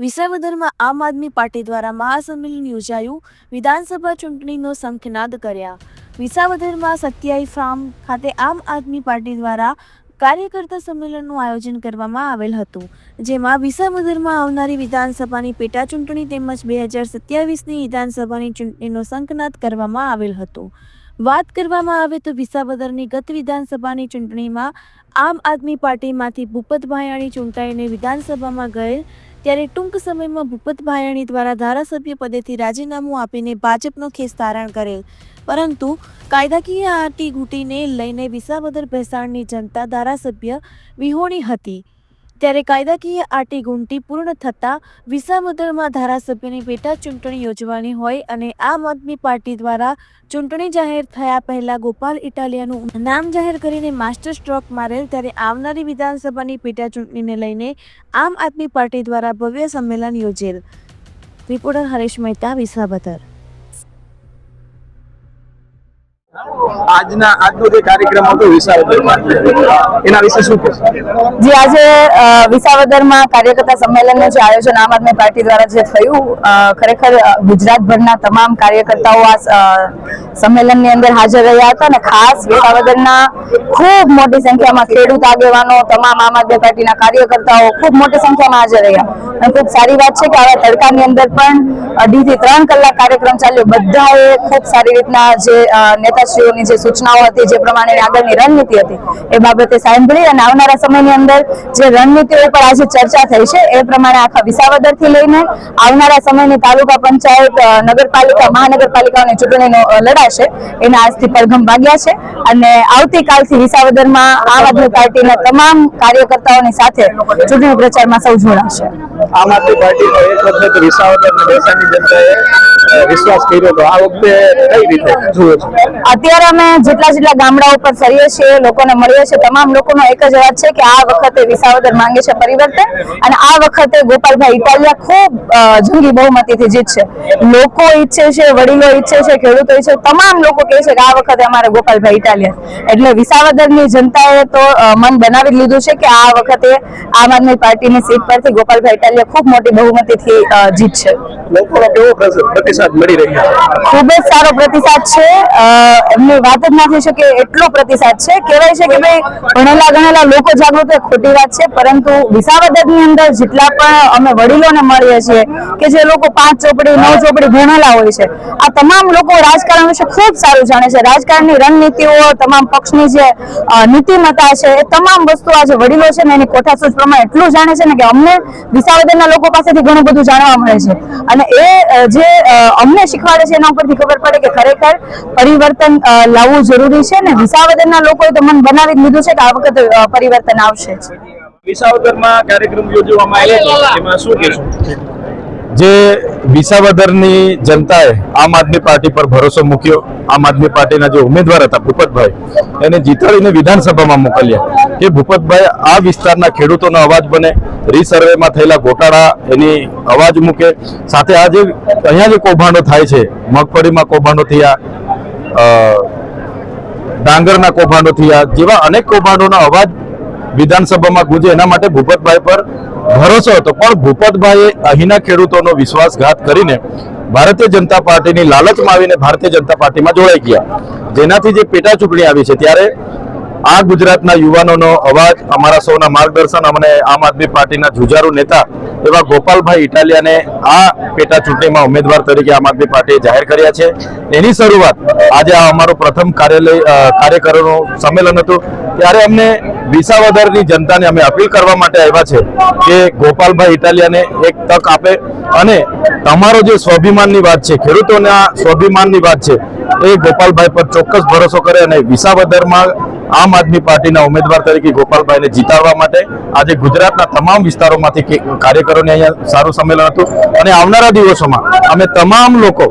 વિસાવદરમાં આમ આદમી પાર્ટી દ્વારા મહાસંમેલન યોજાયું. વિધાનસભા ચૂંટણીનો શંખનાદ કર્યા. વિસાવદરમાં સત્યાઈ ફાર્મ ખાતે આમ આદમી પાર્ટી દ્વારા કાર્યકર્તા સંમેલનનું આયોજન કરવામાં આવેલ હતું, જેમાં વિસાવદરમાં આવનારી વિધાનસભાની પેટા ચૂંટણી તેમજ બે હજાર સત્યાવીસની વિધાનસભાની ચૂંટણીનો શંખનાદ કરવામાં આવેલ હતો. વાત કરવામાં આવે તો વિસાવદરની ગત વિધાનસભાની ચૂંટણીમાં આમ આદમી પાર્ટીમાંથી ભૂપત ભાયાણી ચૂંટાઈને વિધાનસભામાં ગયેલ ત્યારે ટૂંક સમયમાં ભૂપત ભાયાણી દ્વારા ધારાસભ્ય પદેથી રાજીનામું આપીને ભાજપનો ખેસ ધારણ કરેલ. પરંતુ કાયદાકીય આટી ઘૂંટીને લઈને વિસાવદર ભેસાણની જનતા ધારાસભ્ય વિહોણી હતી. ત્યારે કાયદાકીય આટી ગુંટી પૂર્ણ થતાં વિસાવદરમાં ધારાસભ્યની પેટા ચૂંટણી યોજવાની હોય અને આમ આદમી પાર્ટી દ્વારા ચૂંટણી જાહેર થયા પહેલા ગોપાલ ઇટાલિયાનું નામ જાહેર કરીને માસ્ટર સ્ટ્રોક મારેલ ત્યારે આવનારી વિધાનસભાની પેટા ચૂંટણીને લઈને આમ આદમી પાર્ટી દ્વારા ભવ્ય સંમેલન યોજેલ. રિપોર્ટર હરેશ મહેતા, વિસાવદર. આજના આજનો જે કાર્યક્રમ હતો વિસાવદરમાં. એના વિશે શું કહેશો? જી આજે વિસાવદરમાં કાર્યકર્તા સંમેલનનું જે આયોજન આમ આદમી પાર્ટી દ્વારા જે થયું ખરેખર ગુજરાતભરના તમામ કાર્યકર્તાઓ આ સંમેલનની અંદર હાજર રહ્યા હતા અને ખાસ વિસાવદરના ખૂબ મોટી સંખ્યામાં ખેડૂત આગેવાનો તમામ આમ આદમી પાર્ટીના કાર્યકર્તાઓ ખૂબ મોટી સંખ્યામાં હાજર રહ્યા. અને ખૂબ સારી વાત છે કે આવા તડકાની અંદર પણ અઢીથી ત્રણ કલાક કાર્યક્રમ ચાલ્યો. બધાએ ખૂબ સારી રીતના જે અ, નેતાશ્રીઓની જે સૂચનાઓ હતી, જે પ્રમાણેની આગળની રણનીતિ હતી, એ બાબતે સાંભળી અને આવનારા સમયની અંદર જે રણનીતિઓ ઉપર આજે ચર્ચા થઈ છે, એ પ્રમાણે આખા વિસાવદરથી લઈને આવનારા સમયની તાલુકા પંચાયત નગરપાલિકા, મહાનગરપાલિકાઓની ચૂંટણીનો લડાશે, એના આજથી પડઘમ વાગ્યા છે. અને આવતીકાલથી વિસાવદરમાં આમ આદમી પાર્ટીના તમામ કાર્યકર્તાઓની સાથે ચૂંટણી પ્રચારમાં સૌ જોડાશે. આમ આદમી પાર્ટીનો એક વખત વિસાવદર વિશ્વાસ કર્યો તો આ વખતે કઈ રીતે જુઓ છો? અત્યારે અમે જેટલા જેટલા ગામડા ઉપર ફરીએ છીએ લોકોને મળીએ છીએ તમામ લોકોનો એક જ વાત છે કે આ વખતે વિસાવદર માંગે છે પરિવર્તન. અને આ વખતે ગોપાલભાઈ ઇટાલિયા ખૂબ જંગી બહુમતીથી જીતશે લોકો ઈચ્છે છે વડીલો ઈચ્છે છે ખેડૂતો ઈચ્છે તમામ લોકો કહે છે કે આ વખતે અમારે ગોપાલભાઈ ઇટાલિયા. એટલે વિસાવદરની જનતાએ તો મન બનાવી લીધું છે કે આ વખતે આમ આદમી પાર્ટીની સીટ પરથી ગોપાલભાઈ ઇટાલિયા ખૂબ મોટી બહુમતીથી જીતશે. લોકોનો કેવો પ્રસ- પ્રતિસાદ મળી રહ્યો ખૂબ જ સારો પ્રતિસાદ છે. એમની વાત જ ના થઈ શકે એટલો પ્રતિસાદ છે. કહેવાય છે કે ભાઈ, ભણેલા ગણેલા લોકો જાગૃત ખોટી વાત છે. પરંતુ વિસાવદરની અંદર જેટલા પણ અમે વડીલોને મળીએ છીએ કે જે લોકો પાંચ ચોપડી, નવ ચોપડી ભણેલા હોય છે, આ તમામ લોકો રાજકારણ વિશે ખૂબ સારું જાણે છે. રાજકારણની રણનીતિઓ, તમામ પક્ષની જે નીતિમત્તા છે, એ તમામ વસ્તુ આજે વડીલો છે ને એની કોઠાસૂઝ પ્રમાણે એટલું જાણે છે ને કે અમને વિસાવદરના લોકો પાસેથી ઘણું બધું જાણવા મળે છે. અને એ જે અમને શીખવાડે છે એના ઉપરથી ખબર પડે કે ખરેખર પરિવર્તન લાવવું જરૂરી છે ને વિસાવદરના લોકોએ તો મન બનાવી જ લીધું છે કે આ વખત પરિવર્તન આવશે વિસાવદરમાં કાર્યક્રમ યોજવામાં આવ્યો એમાં શું કહેશો? જે વિસાવદરની જનતાએ આમ આદમી પાર્ટી પર ભરોસો મૂક્યો આમ આદમી પાર્ટીના જે ઉમેદવાર હતા ભૂપતભાઈ એને જીતાડીને વિધાનસભામાં મોકલ્યા. કે ભૂપતભાઈ, આ વિસ્તારના ખેડૂતોનો અવાજ બને. રીસર્વેમાં થયેલા ગોટાળા, એની અવાજ મૂકે. સાથે આ જે અહીંયા જે કૌભાંડો થાય છે, મગફળીમાં કૌભાંડો થયા ડાંગરના કૌભાંડો થયા, જેવા અનેક કૌભાંડોનો અવાજ વિધાનસભામાં ગુંજે. એના માટે ભૂપતભાઈ પર ભરોસો હતો. પણ ભૂપતભાઈએ અહીંના ખેડૂતોનો વિશ્વાસઘાત કરીને ભારતીય જનતા પાર્ટીની લાલચમાં આવીને ભારતીય જનતા પાર્ટીમાં જોડાઈ ગયા. જેનાથી જે પેટા ચૂંટણી આવી છે, ત્યારે આ ગુજરાતના યુવાનોનો અવાજ, અમારા સૌના માર્ગદર્શન, અમને આમ આદમી પાર્ટીના જુજારુ નેતા એવા ગોપાલભાઈ ઇટાલિયાને આ પેટા ચૂંટણીમાં ઉમેદવાર તરીકે આમ આદમી પાર્ટીએ જાહેર કર્યા છે. એની શરૂઆત આજે આ અમારું પ્રથમ કાર્યાલય કાર્યકરોનું સંમેલન હતું. ત્યારે અમને વિસાવદરની જનતાને અમે અપીલ કરવા માટે આવ્યા છે કે ગોપાલભાઈ ઇટાલિયાને એક તક આપે અને તમારો જે સ્વાભિમાનની વાત છે, ખેડૂતોના સ્વાભિમાનની વાત છે, એ ગોપાલભાઈ પર ચોક્કસ ભરોસો કરે અને વિસાવદરમાં આમ આદમી પાર્ટીના ઉમેદવાર તરીકે ગોપાલભાઈને જીતાડવા માટે આજે ગુજરાતના તમામ વિસ્તારોમાંથી કાર્યકરોને અહીંયા સારું સંમેલન હતું. અને આવનારા દિવસોમાં અમે તમામ લોકો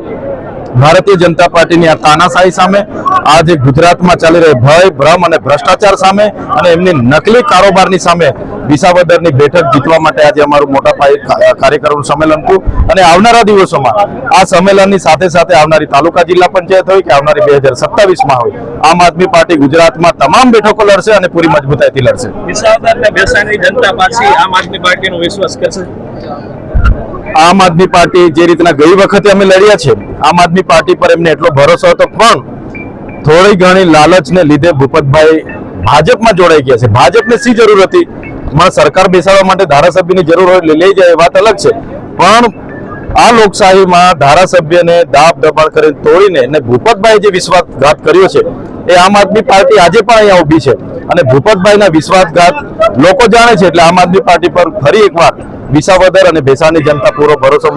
ભારતીય જનતા પાર્ટીની આ તાનાશાહી સામે, આ જે ગુજરાતમાં ચાલી રહી ભય, ભ્રમ અને ભ્રષ્ટાચાર સામે અને એમની નકલી કારોબારની સામે વિસાવદરની બેઠક જીતવા માટે આજે અમારું મોટા પાયે કા- કાર્યકરોનું સંમેલન હતું અને આવનારા દિવસોમાં આ સંમેલનની સાથે સાથે આવનારી તાલુકા જિલ્લા પંચાયત હોય કે આવનારી બે હજાર સત્તાવીસમાં હોય, આમ આદમી પાર્ટી ગુજરાતમાં તમામ બેઠકો લડશે અને પૂરી મજબૂતાઈથી લડશે. વિસાવદર ભેસાણની જનતા પાછી આમ આદમી પાર્ટીનો વિશ્વાસ કરશે? આમ આદમી પાર્ટી જે રીતના ગઈ વખતે અમે લડ્યા છે, આમ આદમી પાર્ટી પર એમને એટલો ભરોસો હતો, પણ થોડી ઘણી લાલચને લીધે ભૂપતભાઈ ભાજપમાં જોડાઈ ગયા છે. ભાજપને શી જરૂર હતી? માં સરકાર બેસાડવા માટે ધારાસભ્યની જરૂર હોય લઈ જાય વાત અલગ છે. પણ આ લોકશાહીમાં ધારાસભ્યને દાબ દબાણ કરી તોડીને અને ભૂપતભાઈ જે વિશ્વાસઘાત કર્યો છે, એ આમ આદમી પાર્ટી આજે પણ અહીંયા ઊભી છે. અને ભૂપતભાઈના વિશ્વાસઘાત લોકો જાણે છે, એટલે આમ આદમી પાર્ટી પર ફરી એકવાર વિસાવદર અને ભેસાની જનતા પૂરો ભરોસો